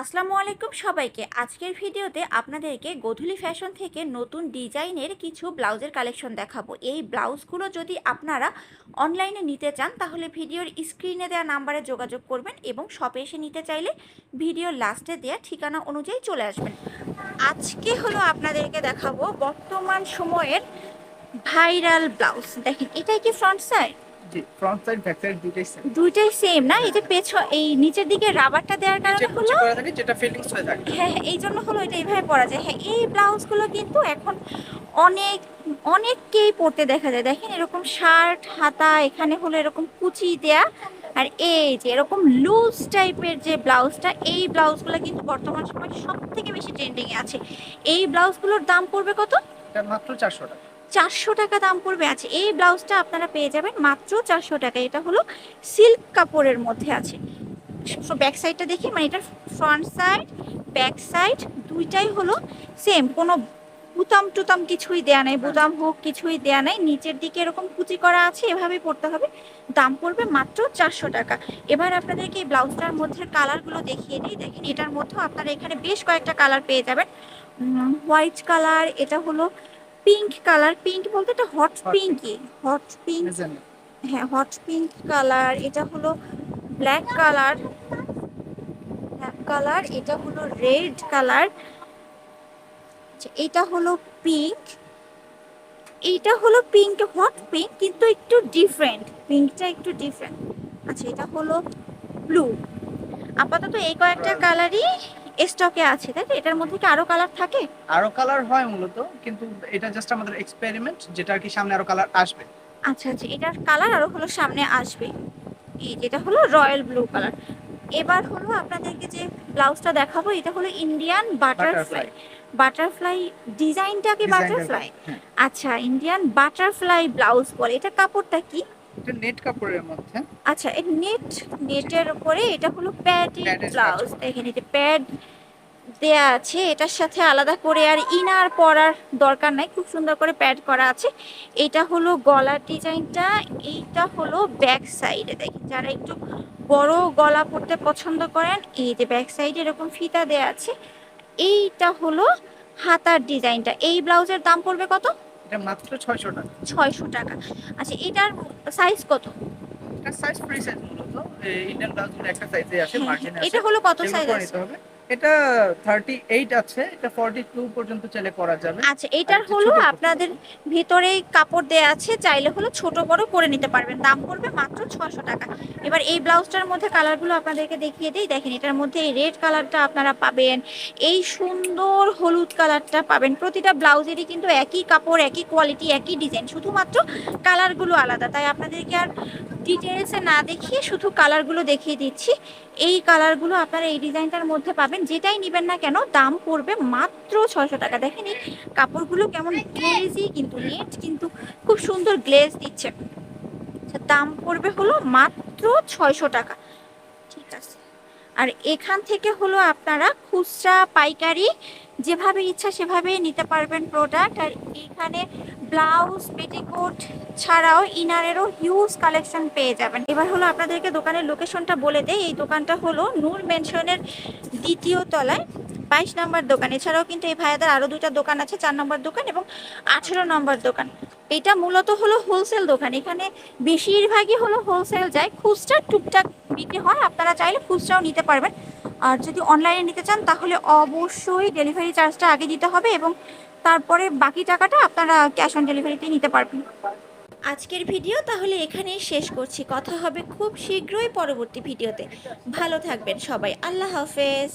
আসসালামু আলাইকুম সবাইকে। আজকের ভিডিওতে আপনাদেরকে গোধূলি ফ্যাশন থেকে নতুন ডিজাইনের কিছু ব্লাউজের কালেকশন দেখাবো। এই ব্লাউজগুলো যদি আপনারা অনলাইনে নিতে চান, তাহলে ভিডিওর স্ক্রিনে দেওয়া নাম্বারে যোগাযোগ করবেন এবং শপে এসে নিতে চাইলে ভিডিওর লাস্টে দেওয়া ঠিকানা অনুযায়ী চলে আসবেন। আজকে হলো আপনাদেরকে দেখাবো বর্তমান সময়ের ভাইরাল ব্লাউজ। দেখেন, এটাই কি ফ্রন্ট সাইড? জি ফ্রন্ট সাইড ব্যাক সাইড দুইটাই সেম দুইটাই সেম না? এই যে পেছ এই নিচের দিকে রাবারটা দেওয়ার কারণে হলো যেটা ফিটিংস হয়ে থাকে। হ্যাঁ হ্যাঁ, এই জন্য হলো এটা এইভাবে পরা যায়। হ্যাঁ এই ব্লাউজগুলো কিন্তু এখন অনেক অনেককেই পরতে দেখা যায়। দেখেন এরকম শার্ট হাতা এখানে হলো এরকম কুচি দেয়া। আর এই যে এরকম লুজ টাইপের যে ব্লাউজটা এই ব্লাউজগুলো কিন্তু বর্তমান সময় সব থেকে বেশি ট্রেন্ডিং এ আছে। এই ব্লাউজগুলোর দাম পড়বে কত? মাত্র চারশো টাকা। চারশো টাকা দাম পড়বে। আছে এই ব্লাউজটা আপনারা পেয়ে যাবেন মাত্র চারশো টাকা। এটা হলো সিল্ক কাপড়ের মধ্যে আছে। ব্যাক সাইডটা দেখি মানে এটা ফ্রন্ট সাইড ব্যাক সাইড দুইটাই হলো সেম কোনো বুতাম টুতাম কিছুই দেয়া নাই বুতাম হোক কিছুই দেয়া নাই। নিচের দিকে এরকম কুচি করা আছে, এভাবেই পড়তে হবে। দাম পড়বে মাত্র চারশো টাকা। এবার আপনাদেরকে এই ব্লাউজটার মধ্যে কালারগুলো দেখিয়ে দিই। দেখেন, এটার মধ্যেও আপনারা এখানে বেশ কয়েকটা কালার পেয়ে যাবেন। হোয়াইট কালার এটা হলো পিঙ্ক কালার পিঙ্ক বলতে এটা হট পিঙ্কই হট পিঙ্ক হ্যাঁ হট পিঙ্ক কালার এটা হলো ব্ল্যাক কালার ব্ল্যাক কালার এটা হলো রেড কালার এটা হলো পিঙ্ক এইটা হলো পিঙ্ক হট পিঙ্ক কিন্তু একটু ডিফারেন্ট পিঙ্কটা একটু ডিফারেন্ট আচ্ছা এটা হলো ব্লু আপাতত এই কয়েকটা কালারই স্টকে আছে তাই তো? এটার মধ্যে কি আরও কালার থাকে? আরও কালার হয় মূলত কিন্তু এটা জাস্ট আমাদের এক্সপেরিমেন্ট যেটা আর কি সামনে আরও কালার আসবে। আচ্ছা আচ্ছা এটার কালার আরও হলো সামনে আসবে। এই যেটা হলো রয়্যাল ব্লু কালার এবার হলো আপনাদেরকে যে ব্লাউজটা দেখাবো এটা হলো ইন্ডিয়ান বাটারফ্লাই বাটারফ্লাই ডিজাইনটা কি বাটারফ্লাই হ্যাঁ। আচ্ছা ইন্ডিয়ান বাটারফ্লাই ব্লাউজ বলে এটা কাপড়টা কি? এটা নেট কাপড়ের মধ্যে। আচ্ছা এই নেট নেটের উপরে এটা হলো প্যাডিং Pad এর কাজ ব্লাউজ। দেখেন এটা প্যাড দেয়া আছে এটার সাথে আলাদা করে আর ইনার পরার দরকার নাই খুব সুন্দর করে প্যাড করা আছে। এটা হলো গলার ডিজাইনটা এইটা হলো ব্যাক সাইডে দেখেন যারা একটু বড় গলা পরতে পছন্দ করেন এই যে ব্যাক সাইডে এরকম ফিতা দেয়া আছে এইটা হলো হাতার ডিজাইনটা। এই ব্লাউজের দাম পড়বে কত? এটা মাত্র ছয়শো টাকা। ছয়শো টাকা। আচ্ছা এটার সাইজ কত? এটা সাইজ ফ্রি সাইজ মূলত। ইন্ডিয়ান ব্লাউজগুলো একটা সাইজে আসে হ্যাঁ, মার্জিন হ্যাঁ। আছে এটা হলো কত সাইজ আছে? হবে। এটা থার্টি এইট আছে এটা ফর্টি টু পর্যন্ত চাইলে করা যাবে। আচ্ছা এটার হলো আপনাদের ভিতরেই কাপড় দেয়া আছে চাইলে হলো ছোট বড় করে নিতে পারবেন। দাম পড়বে মাত্র ছশো টাকা। এবার এই ব্লাউজটার মধ্যে কালারগুলো আপনাদেরকে দেখিয়ে দিই। দেখেন এটার মধ্যে এই রেড কালারটা আপনারা পাবেন এই সুন্দর হলুদ কালারটা পাবেন। প্রতিটা ব্লাউজেরই কিন্তু একই কাপড় একই কোয়ালিটি একই ডিজাইন শুধুমাত্র কালারগুলো আলাদা। তাই আপনাদেরকে আর ডিটেলসে না দেখিয়ে শুধু কালারগুলো দেখিয়ে দিচ্ছি। এই কালারগুলো আপনারা এই ডিজাইনটার মধ্যে পাবেন। যেটাই নেবেন না কেন দাম পড়বে মাত্র ছশো টাকা। দেখেন এই কাপড়গুলো কেমন গ্লেজি কিন্তু নেট কিন্তু খুব সুন্দর গ্লেজ দিচ্ছে। আচ্ছা, দাম পড়বে হলো মাত্র ছয়শো টাকা। ঠিক আছে। আর এখান থেকে হলো আপনারা খুচরা পাইকারি যেভাবে ইচ্ছা সেভাবে নিতে পারবেন প্রোডাক্ট আর এখানে ব্লাউজ, পেটিকোট ছাড়াও ইনারেরও হিউজ কালেকশন পেয়ে যাবেন। এবার হলো আপনাদেরকে দোকানের লোকেশনটা বলে দেয় এই দোকানটা হলো নূর মেনশনের দ্বিতীয় তলায়, বাইশ নম্বর দোকান। এছাড়াও কিন্তু এই ভাইয়াদের আরও দুইটা দোকান আছে, চার নম্বর দোকান এবং আঠেরো নম্বর দোকান। এটা মূলত হলো হোলসেল দোকান। এখানে বেশিরভাগই হলো হোলসেল যায়। খুচরা টুকটাক বিক্রি হয়। আপনারা চাইলে খুচরাও নিতে পারবেন। আর যদি অনলাইনে নিতে চান, তাহলে অবশ্যই ডেলিভারি চার্জটা আগে দিতে হবে এবং তারপরে বাকি টাকাটা আপনারা ক্যাশ অন ডেলিভারিতে নিতে পারবেন। আজকের ভিডিও তাহলে এখানেই শেষ করছি। কথা হবে খুব শীঘ্রই পরবর্তী ভিডিওতে। ভালো থাকবেন সবাই। আল্লাহ হাফেজ।